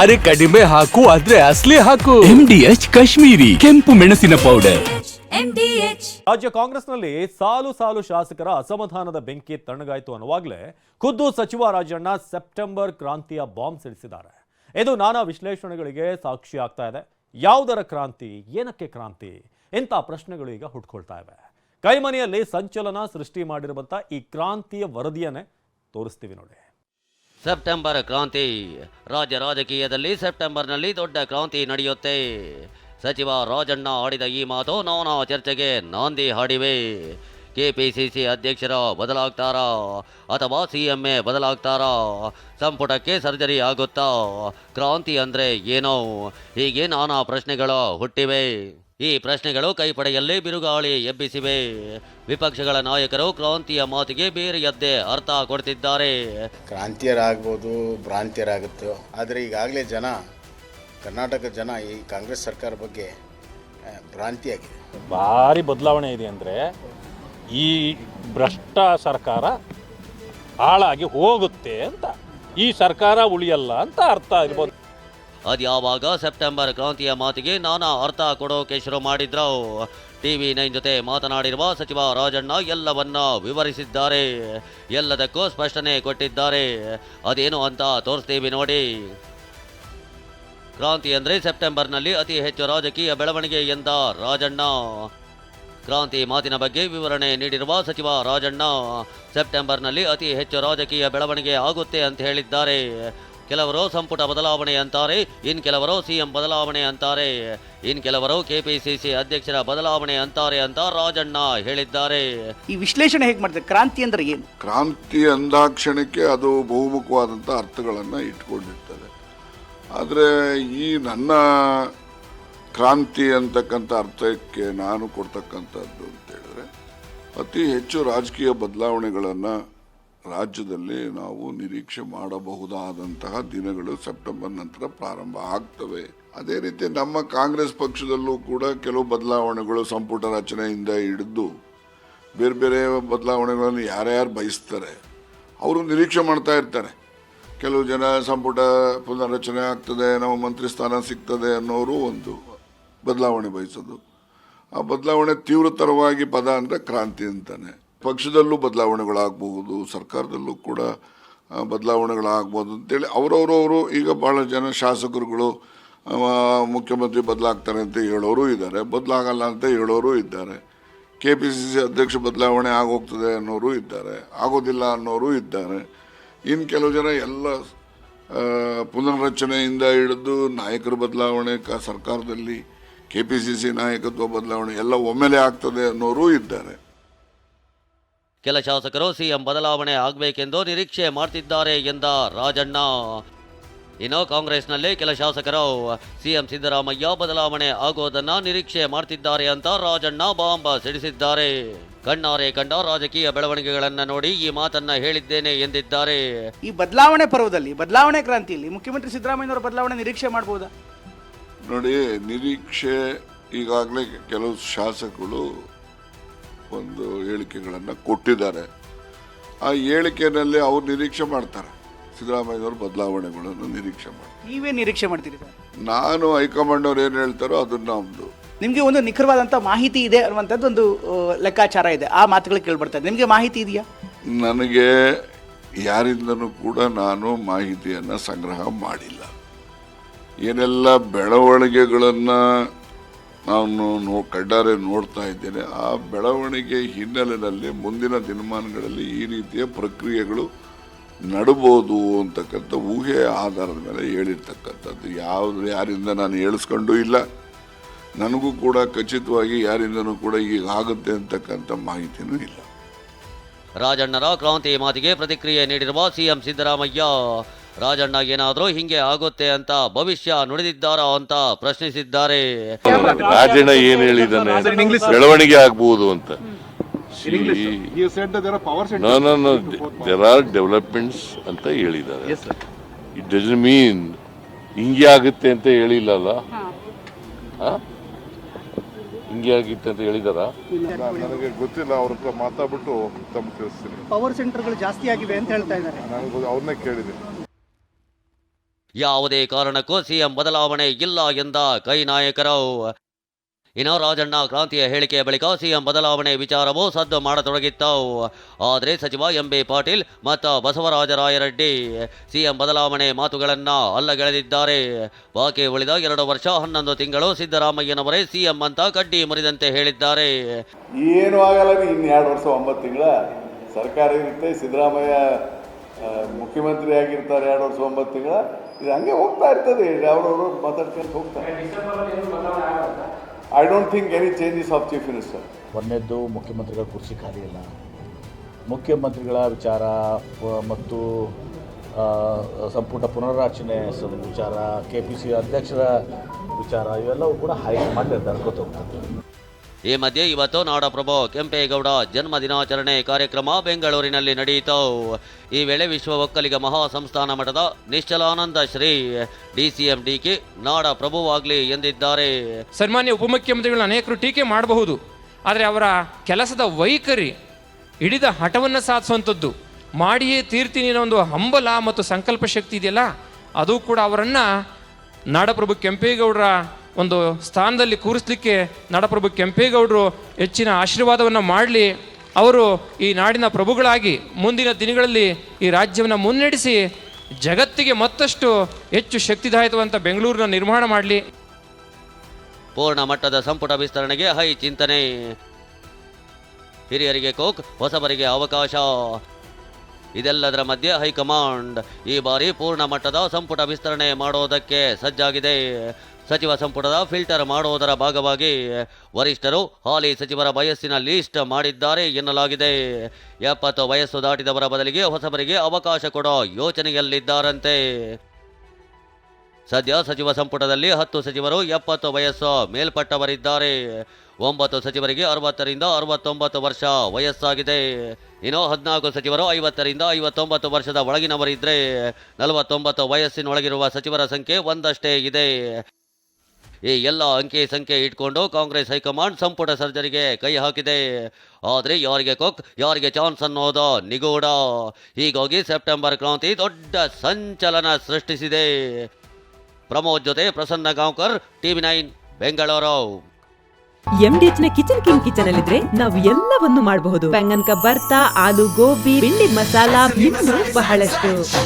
ಅರೆ ಕಡಿಮೆ ಹಾಕು ಆದ್ರೆ ಅಸ್ಲಿ ಹಾಕು. ಎಂಡಿಎಚ್ ಕಾಶ್ಮೀರಿ ಕೆಂಪು ಮೆಣಸಿನ ಪೌಡರ್ ರಾಜ್ಯ ಕಾಂಗ್ರೆಸ್ನಲ್ಲಿ ಸಾಲು ಸಾಲು ಶಾಸಕರ ಅಸಮಾಧಾನದ ಬೆಂಕಿ ತಣ್ಣಗಾಯ್ತು ಅನ್ನುವಾಗಲೇ ಖುದ್ದು ಸಚಿವ ರಾಜಣ್ಣ ಸೆಪ್ಟೆಂಬರ್ ಕ್ರಾಂತಿಯ ಬಾಂಬ್ ಸಿಡಿಸಿದ್ದಾರೆ. ಇದು ನಾನಾ ವಿಶ್ಲೇಷಣೆಗಳಿಗೆ ಸಾಕ್ಷಿ ಆಗ್ತಾ ಇದೆ. ಯಾವುದರ ಕ್ರಾಂತಿ ಏನಕ್ಕೆ ಕ್ರಾಂತಿ? ಇಂಥ ಪ್ರಶ್ನೆಗಳು ಈಗ ಹುಟ್ಕೊಳ್ತಾ ಇವೆ. ಕೈಮನೆಯಲ್ಲಿ ಸಂಚಲನ ಸೃಷ್ಟಿ ಮಾಡಿರುವಂಥ ಈ ಕ್ರಾಂತಿಯ ವರದಿಯನ್ನೇ ತೋರಿಸ್ತೀವಿ ನೋಡಿ. ಸೆಪ್ಟೆಂಬರ್ ಕ್ರಾಂತಿ. ರಾಜ್ಯ ರಾಜಕೀಯದಲ್ಲಿ ಸೆಪ್ಟೆಂಬರ್ನಲ್ಲಿ ದೊಡ್ಡ ಕ್ರಾಂತಿ ನಡೆಯುತ್ತೆ. ಸಚಿವ ರಾಜಣ್ಣ ಆಡಿದ ಈ ಮಾತು ನಾನಾ ಚರ್ಚೆಗೆ ನಾಂದಿ ಹಾಡಿವೆ. ಕೆಪಿಸಿಸಿ ಅಧ್ಯಕ್ಷರ ಬದಲಾಗ್ತಾರಾ ಅಥವಾ ಸಿ ಎಂ ಎ ಬದಲಾಗ್ತಾರಾ? ಸಂಪುಟಕ್ಕೆ ಸರ್ಜರಿ ಆಗುತ್ತಾ? ಕ್ರಾಂತಿ ಅಂದರೆ ಏನೋ? ಹೀಗೆ ನಾನಾ ಪ್ರಶ್ನೆಗಳು ಹುಟ್ಟಿವೆ. ಈ ಪ್ರಶ್ನೆಗಳು ಕೈಪಡೆಯಲ್ಲಿ ಬಿರುಗಾಳಿ ಎಬ್ಬಿಸಿವೆ. ವಿಪಕ್ಷಗಳ ನಾಯಕರು ಕ್ರಾಂತಿಯ ಮಾತಿಗೆ ಬೇರೆ ಎದ್ದೆ ಅರ್ಥ ಕೊಡ್ತಿದ್ದಾರೆ. ಕ್ರಾಂತಿಯರಾಗ್ಬೋದು ಭ್ರಾಂತಿಯರಾಗುತ್ತೋ. ಆದರೆ ಈಗಾಗಲೇ ಜನ ಕರ್ನಾಟಕ ಜನ ಈ ಕಾಂಗ್ರೆಸ್ ಸರ್ಕಾರ ಬಗ್ಗೆ ಭ್ರಾಂತಿಯಾಗಿದೆ. ಭಾರಿ ಬದಲಾವಣೆ ಇದೆ ಅಂದರೆ ಈ ಭ್ರಷ್ಟ ಸರ್ಕಾರ ಹಾಳಾಗಿ ಹೋಗುತ್ತೆ ಅಂತ. ಈ ಸರ್ಕಾರ ಉಳಿಯಲ್ಲ ಅಂತ ಅರ್ಥ ಇರ್ಬೋದು ಅದ್ಯಾವಾಗ ಸೆಪ್ಟೆಂಬರ್ ಕ್ರಾಂತಿಯ ಮಾತಿಗೆ ನಾನಾ ಅರ್ಥ ಕೊಡೋಕೆ ಶುರು ಮಾಡಿದ್ರು. ಟಿವಿ ನೈನ್ ಜೊತೆ ಮಾತನಾಡಿರುವ ಸಚಿವ ರಾಜಣ್ಣ ಎಲ್ಲವನ್ನ ವಿವರಿಸಿದ್ದಾರೆ. ಎಲ್ಲದಕ್ಕೂ ಸ್ಪಷ್ಟನೆ ಕೊಟ್ಟಿದ್ದಾರೆ. ಅದೇನು ಅಂತ ತೋರಿಸ್ತೀವಿ ನೋಡಿ. ಕ್ರಾಂತಿ ಅಂದ್ರೆ ಸೆಪ್ಟೆಂಬರ್ನಲ್ಲಿ ಅತಿ ಹೆಚ್ಚು ರಾಜಕೀಯ ಬೆಳವಣಿಗೆ ಎಂದ ರಾಜಣ್ಣ. ಕ್ರಾಂತಿ ಮಾತಿನ ಬಗ್ಗೆ ವಿವರಣೆ ನೀಡಿರುವ ಸಚಿವ ರಾಜಣ್ಣ, ಸೆಪ್ಟೆಂಬರ್ನಲ್ಲಿ ಅತಿ ಹೆಚ್ಚು ರಾಜಕೀಯ ಬೆಳವಣಿಗೆ ಆಗುತ್ತೆ ಅಂತ ಹೇಳಿದ್ದಾರೆ. ಕೆಲವರು ಸಂಪುಟ ಬದಲಾವಣೆ ಅಂತಾರೆ ಇನ್ ಕೆಲವರು ಸಿಎಂ ಬದಲಾವಣೆ ಅಂತಾರೆ ಇನ್ ಕೆಲವರು ಕೆಪಿಸಿಸಿ ಅಧ್ಯಕ್ಷರ ಬದಲಾವಣೆ ಅಂತಾರೆ ಅಂತ ರಾಜಣ್ಣ ಹೇಳಿದ್ದಾರೆ. ಈ ವಿಶ್ಲೇಷಣೆ ಹೇಗೆ ಮಾಡ್ತಾರೆ? ಕ್ರಾಂತಿ ಅಂದ್ರೆ ಏನು? ಕ್ರಾಂತಿ ಅಂದಾಕ್ಷಣಕ್ಕೆ ಅದು ಬಹುಮುಖವಾದಂಥ ಅರ್ಥಗಳನ್ನು ಇಟ್ಕೊಂಡಿರ್ತದೆ. ಆದರೆ ಈ ನನ್ನ ಕ್ರಾಂತಿ ಅಂತಕ್ಕಂಥ ಅರ್ಥಕ್ಕೆ ನಾನು ಕೊಡ್ತಕ್ಕಂಥದ್ದು ಅಂತ ಹೇಳಿದ್ರೆ ಅತಿ ಹೆಚ್ಚು ರಾಜಕೀಯ ಬದಲಾವಣೆಗಳನ್ನು ರಾಜ್ಯದಲ್ಲಿ ನಾವು ನಿರೀಕ್ಷೆ ಮಾಡಬಹುದಾದಂತಹ ದಿನಗಳು ಸೆಪ್ಟೆಂಬರ್ ನಂತರ ಪ್ರಾರಂಭ ಆಗ್ತವೆ. ಅದೇ ರೀತಿ ನಮ್ಮ ಕಾಂಗ್ರೆಸ್ ಪಕ್ಷದಲ್ಲೂ ಕೂಡ ಕೆಲವು ಬದಲಾವಣೆಗಳು ಸಂಪುಟ ರಚನೆಯಿಂದ ಹಿಡಿದು ಬೇರೆ ಬೇರೆ ಬದಲಾವಣೆಗಳನ್ನು ಯಾರ್ಯಾರು ಬಯಸ್ತಾರೆ, ಅವರು ನಿರೀಕ್ಷೆ ಮಾಡ್ತಾ ಇರ್ತಾರೆ. ಕೆಲವು ಜನ ಸಂಪುಟ ಪುನರ್ರಚನೆ ಆಗ್ತದೆ, ನಮ್ಮ ಮಂತ್ರಿ ಸ್ಥಾನ ಸಿಗ್ತದೆ ಅನ್ನೋರು ಒಂದು ಬದಲಾವಣೆ ಬಯಸೋದು. ಆ ಬದಲಾವಣೆ ತೀವ್ರತರವಾಗಿ ಪದ ಅಂದರೆ ಕ್ರಾಂತಿ ಅಂತಾನೆ. ಪಕ್ಷದಲ್ಲೂ ಬದಲಾವಣೆಗಳಾಗಬಹುದು, ಸರ್ಕಾರದಲ್ಲೂ ಕೂಡ ಬದಲಾವಣೆಗಳಾಗ್ಬೋದು ಅಂತೇಳಿ ಅವರವರವರು ಈಗ ಭಾಳ ಜನ ಶಾಸಕರುಗಳು ಮುಖ್ಯಮಂತ್ರಿ ಬದಲಾಗ್ತಾರೆ ಅಂತ ಹೇಳೋರು ಇದ್ದಾರೆ, ಬದಲಾಗಲ್ಲ ಅಂತ ಹೇಳೋರು ಇದ್ದಾರೆ. ಕೆ ಪಿ ಸಿ ಸಿ ಅಧ್ಯಕ್ಷ ಬದಲಾವಣೆ ಆಗೋಗ್ತದೆ ಅನ್ನೋರು ಇದ್ದಾರೆ, ಆಗೋದಿಲ್ಲ ಅನ್ನೋರು ಇದ್ದಾರೆ. ಇನ್ನು ಕೆಲವು ಜನ ಎಲ್ಲ ಪುನರ್ರಚನೆಯಿಂದ ಹಿಡಿದು ನಾಯಕರ ಬದಲಾವಣೆ, ಕ, ಸರ್ಕಾರದಲ್ಲಿ ಕೆ ಪಿ ಸಿ ಸಿ ನಾಯಕತ್ವ ಬದಲಾವಣೆ ಎಲ್ಲ ಒಮ್ಮೆಲೆ ಆಗ್ತದೆ ಅನ್ನೋರು ಇದ್ದಾರೆ. ಕೆಲ ಶಾಸಕರು ಸಿಎಂ ಬದಲಾವಣೆ ಆಗಬೇಕೆಂದು ನಿರೀಕ್ಷೆ ಮಾಡ್ತಿದ್ದಾರೆ ಎಂದ ರಾಜಣ್ಣ. ಇನ್ನು ಕಾಂಗ್ರೆಸ್ನಲ್ಲಿ ಕೆಲ ಶಾಸಕರು ಸಿಎಂ ಸಿದ್ದರಾಮಯ್ಯ ಬದಲಾವಣೆ ಆಗೋದನ್ನ ನಿರೀಕ್ಷೆ ಮಾಡ್ತಿದ್ದಾರೆ ಅಂತ ರಾಜಣ್ಣ ಬಾಂಬ್ ಸಿಡಿಸಿದ್ದಾರೆ. ಕಣ್ಣಾರೆ ಕಂಡ ರಾಜಕೀಯ ಬೆಳವಣಿಗೆಗಳನ್ನು ನೋಡಿ ಈ ಮಾತನ್ನ ಹೇಳಿದ್ದೇನೆ ಎಂದಿದ್ದಾರೆ. ಈ ಬದಲಾವಣೆ ಪರ್ವದಲ್ಲಿ ಬದಲಾವಣೆ ಕ್ರಾಂತಿಯಲ್ಲಿ ಮುಖ್ಯಮಂತ್ರಿ ಸಿದ್ದರಾಮಯ್ಯನವರ ಬದಲಾವಣೆ ನಿರೀಕ್ಷೆ ಮಾಡಬಹುದಾ ನೋಡಿ ನಿರೀಕ್ಷೆ ಈಗಾಗಲೇ ಕೆಲವು ಶಾಸಕರು ಒಂದು ಹೇಳಿಕೆಗಳನ್ನು ಕೊಟ್ಟಿದ್ದಾರೆ. ಆ ಹೇಳಿಕೆಯಲ್ಲಿ ಅವ್ರು ನಿರೀಕ್ಷೆ ಮಾಡ್ತಾರೆ. ಸಿದ್ದರಾಮಯ್ಯವರು ಬದಲಾವಣೆಗಳನ್ನು ನಿರೀಕ್ಷೆ ಮಾಡ್ತಾರೆ. ನೀವೇ ನಿರೀಕ್ಷೆ ಮಾಡ್ತೀರಿ ಸರ್? ನಾನು ಹೈಕಮಾಂಡ್ ಅವ್ರು ಏನು ಹೇಳ್ತಾರೋ ಅದನ್ನ ನಮ್ಮದು ನಿಮಗೆ ಒಂದು ನಿಖರವಾದಂಥ ಮಾಹಿತಿ ಇದೆ ಅನ್ನುವಂಥದ್ದು ಒಂದು ಆ, ಲೆಕ್ಕಾಚಾರ ಇದೆ. ಆ ಮಾತುಗಳು ಕೇಳ್ಬಿಡ್ತಾರೆ ನಿಮಗೆ ಮಾಹಿತಿ ಇದೆಯಾ? ನನಗೆ ಯಾರಿಂದನೂ ಕೂಡ ನಾನು ಮಾಹಿತಿಯನ್ನು ಸಂಗ್ರಹ ಮಾಡಿಲ್ಲ. ಏನೆಲ್ಲ ಬೆಳವಣಿಗೆಗಳನ್ನು ನಾನು ನೋ ಕಡ್ಡಾರೆ ನೋಡ್ತಾ ಇದ್ದೇನೆ. ಆ ಬೆಳವಣಿಗೆ ಹಿನ್ನೆಲೆಯಲ್ಲಿ ಮುಂದಿನ ದಿನಮಾನಗಳಲ್ಲಿ ಈ ರೀತಿಯ ಪ್ರಕ್ರಿಯೆಗಳು ನಡಬಹುದು ಅಂತಕ್ಕಂಥ ಊಹೆಯ ಆಧಾರದ ಮೇಲೆ ಹೇಳಿರ್ತಕ್ಕಂಥದ್ದು. ಯಾವುದು ಯಾರಿಂದ ನಾನು ಹೇಳಿಸ್ಕೊಂಡು ಇಲ್ಲ. ನನಗೂ ಕೂಡ ಖಚಿತವಾಗಿ ಯಾರಿಂದನೂ ಕೂಡ ಈಗ ಆಗುತ್ತೆ ಅಂತಕ್ಕಂಥ ಮಾಹಿತಿನೂ ಇಲ್ಲ. ರಾಜಣ್ಣರ ಕ್ರಾಂತಿ ಮಾತಿಗೆ ಪ್ರತಿಕ್ರಿಯೆ ನೀಡಿರುವ ಸಿಎಂ ಸಿದ್ದರಾಮಯ್ಯ. ರಾಜಣ್ಣ ಏನಾದರೂ ಹಿಂಗೆ ಆಗುತ್ತೆ ಅಂತ ಭವಿಷ್ಯ ನುಡಿದಿದ್ದಾರಾ ಅಂತ ಪ್ರಶ್ನಿಸಿದ್ದಾರೆ. ರಾಜಣ್ಣ ಏನ್ ಹೇಳಿದಾನೆ ಬೆಳವಣಿಗೆ ಆಗ್ಬಹುದು ಅಂತ. ದೇರ್ ಆರ್ ಡೆವಲಪ್ಮೆಂಟ್ಸ್ ಅಂತ ಹೇಳಿದ್ದಾರೆ. ಇಟ್ ಡಸ್ ಮೀನ್ ಹಿಂಗೆ ಆಗುತ್ತೆ ಅಂತ ಹೇಳಿಲ್ಲಲ್ಲ? ಹಿಂಗೆ ಆಗಿತ್ತು ಅಂತ ಹೇಳಿದಾರ? ನನಗೆ ಗೊತ್ತಿಲ್ಲ ಅವ್ರ ಹತ್ರ ಮಾತಾಡ್ಬಿಟ್ಟು ತಮ್ಮ ತಿಳಿಸ್ತೀನಿ ಪವರ್ ಸೆಂಟರ್ಗಳು ಜಾಸ್ತಿ ಆಗಿವೆ ಅಂತ ಹೇಳ್ತಾ ಇದ್ದಾರೆ. ನನಗೆ ಅವ್ರನ್ನೇ ಕೇಳಿದ್ದೀನಿ ಯಾವುದೇ ಕಾರಣಕ್ಕೂ ಸಿಎಂ ಬದಲಾವಣೆ ಇಲ್ಲ ಎಂದ ಕೈ ನಾಯಕರು. ಇನ್ನು ರಾಜಣ್ಣ ಕ್ರಾಂತಿಯ ಹೇಳಿಕೆಯ ಬಳಿಕ ಸಿಎಂ ಬದಲಾವಣೆ ವಿಚಾರವು ಸದ್ದು ಮಾಡತೊಡಗಿತ್ತು. ಆದರೆ ಸಚಿವ ಎಂ ಬಿ ಪಾಟೀಲ್ ಮತ್ತು ಬಸವರಾಜರಾಯರೆಡ್ಡಿ ಸಿಎಂ ಬದಲಾವಣೆ ಮಾತುಗಳನ್ನು ಅಲ್ಲಗೆಳೆದಿದ್ದಾರೆ. ಬಾಕಿ ಉಳಿದ ಎರಡು ವರ್ಷ ಹನ್ನೊಂದು ತಿಂಗಳು ಸಿದ್ದರಾಮಯ್ಯನವರೇ ಸಿಎಂ ಅಂತ ಕಡ್ಡಿ ಮುರಿದಂತೆ ಹೇಳಿದ್ದಾರೆ. ಏನೂ ಆಗಲ್ಲ ಇನ್ನು ಎರಡು ವರ್ಷ ಒಂಬತ್ತು ತಿಂಗಳ. ಸರ್ಕಾರ ಇರುತ್ತೆ ಸಿದ್ದರಾಮಯ್ಯ ಮುಖ್ಯಮಂತ್ರಿ ಆಗಿರ್ತಾರೆ ಎರಡು ವರ್ಷ ಒಂಬತ್ತು ತಿಂಗಳ. ಇದು ಹಂಗೆ ಹೋಗ್ತಾ ಇರ್ತದೆ. ಅವ್ರವರು ಮಾತಾಡ್ಕೊಂಡು ಹೋಗ್ತಾರೆ I don't think any changes of chief minister ಒಂದನೇದ್ದು ಮುಖ್ಯಮಂತ್ರಿಗಳ ಕುರ್ಚಿ ಖಾಲಿ ಇಲ್ಲ ಮುಖ್ಯಮಂತ್ರಿಗಳ ವಿಚಾರ ಮತ್ತು ಸಂಪುಟ ಪುನರ್ರಚನೆ ವಿಚಾರ ಕೆ ಪಿ ಸಿ ಅಧ್ಯಕ್ಷರ ವಿಚಾರ, ಇವೆಲ್ಲವೂ ಕೂಡ ಹೈಕಮಾಂಡ್ ನಿರ್ಧಾರ ಹೋಗ್ತದೆ. ಈ ಮಧ್ಯೆ ಇವತ್ತು ನಾಡಪ್ರಭು ಕೆಂಪೇಗೌಡ ಜನ್ಮ ದಿನಾಚರಣೆ ಕಾರ್ಯಕ್ರಮ ಬೆಂಗಳೂರಿನಲ್ಲಿ ನಡೆಯಿತು. ಈ ವೇಳೆ ವಿಶ್ವ ಒಕ್ಕಲಿಗ ಮಹಾ ಸಂಸ್ಥಾನ ಮಠದ ನಿಶ್ಚಲಾನಂದ ಶ್ರೀ ಡಿಸಿಎಂ ಡಿಕೆ ನಾಡ ಪ್ರಭುವಾಗ್ಲಿ ಎಂದಿದ್ದಾರೆ. ಸನ್ಮಾನ್ಯ ಉಪಮುಖ್ಯಮಂತ್ರಿಗಳನ್ನ ಅನೇಕರು ಟೀಕೆ ಮಾಡಬಹುದು. ಆದರೆ ಅವರ ಕೆಲಸದ ವೈಖರಿ, ಹಿಡಿದ ಹಠವನ್ನು ಸಾಧಿಸುವಂಥದ್ದು, ಮಾಡಿಯೇ ತೀರ್ತೀನಿ ಒಂದು ಹಂಬಲ ಮತ್ತು ಸಂಕಲ್ಪ ಶಕ್ತಿ ಇದೆಯಲ್ಲ, ಅದು ಕೂಡ ಅವರನ್ನು ನಾಡಪ್ರಭು ಕೆಂಪೇಗೌಡರ ಒಂದು ಸ್ಥಾನದಲ್ಲಿ ಕೂರಿಸ್ಲಿಕ್ಕೆ ನಾಡಪ್ರಭು ಕೆಂಪೇಗೌಡರು ಹೆಚ್ಚಿನ ಆಶೀರ್ವಾದವನ್ನು ಮಾಡಲಿ. ಅವರು ಈ ನಾಡಿನ ಪ್ರಭುಗಳಾಗಿ ಮುಂದಿನ ದಿನಗಳಲ್ಲಿ ಈ ರಾಜ್ಯವನ್ನು ಮುನ್ನಡೆಸಿ ಜಗತ್ತಿಗೆ ಮತ್ತಷ್ಟು ಹೆಚ್ಚು ಶಕ್ತಿದಾಯಕವಂಥ ಬೆಂಗಳೂರನ್ನ ನಿರ್ಮಾಣ ಮಾಡಲಿ. ಪೂರ್ಣ ಮಟ್ಟದ ಸಂಪುಟ ವಿಸ್ತರಣೆಗೆ ಹೈ ಚಿಂತನೆ. ಹಿರಿಯರಿಗೆ ಕೋಕ್, ಹೊಸಬರಿಗೆ ಅವಕಾಶ. ಇದೆಲ್ಲದರ ಮಧ್ಯೆ ಹೈಕಮಾಂಡ್ ಈ ಬಾರಿ ಪೂರ್ಣ ಮಟ್ಟದ ಸಂಪುಟ ವಿಸ್ತರಣೆ ಮಾಡೋದಕ್ಕೆ ಸಜ್ಜಾಗಿದೆ. ಸಚಿವ ಸಂಪುಟದ ಫಿಲ್ಟರ್ ಮಾಡುವುದರ ಭಾಗವಾಗಿ ವರಿಷ್ಠರು ಹಾಲಿ ಸಚಿವರ ವಯಸ್ಸಿನ ಲೀಸ್ಟ್ ಮಾಡಿದ್ದಾರೆ ಎನ್ನಲಾಗಿದೆ. ಎಪ್ಪತ್ತು ವಯಸ್ಸು ದಾಟಿದವರ ಬದಲಿಗೆ ಹೊಸಬರಿಗೆ ಅವಕಾಶ ಕೊಡೋ ಯೋಚನೆಯಲ್ಲಿದ್ದಾರಂತೆ. ಸದ್ಯ ಸಚಿವ ಸಂಪುಟದಲ್ಲಿ ಹತ್ತು ಸಚಿವರು, ಎಪ್ಪತ್ತು ವಯಸ್ಸು ಮೇಲ್ಪಟ್ಟವರಿದ್ದಾರೆ. ಒಂಬತ್ತು ಸಚಿವರಿಗೆ ಅರವತ್ತರಿಂದ ಅರವತ್ತೊಂಬತ್ತು ವರ್ಷ ವಯಸ್ಸಾಗಿದೆ. ಇನ್ನು ಹದಿನಾಲ್ಕು ಸಚಿವರು ಐವತ್ತರಿಂದ ಐವತ್ತೊಂಬತ್ತು ವರ್ಷದ ಒಳಗಿನವರಿದ್ದರೆ ನಲವತ್ತೊಂಬತ್ತು ವಯಸ್ಸಿನೊಳಗಿರುವ ಸಚಿವರ ಸಂಖ್ಯೆ ಒಂದಷ್ಟೇ ಇದೆ. ಈ ಎಲ್ಲ ಅಂಕಿ ಸಂಖ್ಯೆ ಇಟ್ಕೊಂಡು ಕಾಂಗ್ರೆಸ್ ಹೈಕಮಾಂಡ್ ಸಂಪುಟ ಸರ್ಜರಿಗೆ ಕೈ ಹಾಕಿದೆ. ಆದರೆ ಯಾರಿಗೆ ಕೊಕ್, ಯಾರಿಗೆ ಚಾನ್ಸ್ ಅನ್ನೋದು ನಿಗೂಢ. ಹೀಗಾಗಿ ಸೆಪ್ಟೆಂಬರ್ ಕ್ರಾಂತಿ ದೊಡ್ಡ ಸಂಚಲನ ಸೃಷ್ಟಿಸಿದೆ. ಪ್ರಮೋದ್ ಜೊತೆ ಪ್ರಸನ್ನ ಗಾಂವ್ಕರ್ ಟಿವಿ ನೈನ್ ಬೆಂಗಳೂರು. ಎಂಡಿಎಚ್ನ ಕಿಚನ್ ಕಿಂಗ್ ಕಿಚನ್ ಅಲ್ಲಿದ್ರೆ ನಾವು ಎಲ್ಲವನ್ನು ಮಾಡಬಹುದು. ಬೆಂಗನ್ ಬರ್ತಾ ಆಲೂ ಗೋಬಿ ಬಿಂಡಿ ಮಸಾಲಾ ಇನ್ನು ಬಹಳಷ್ಟು.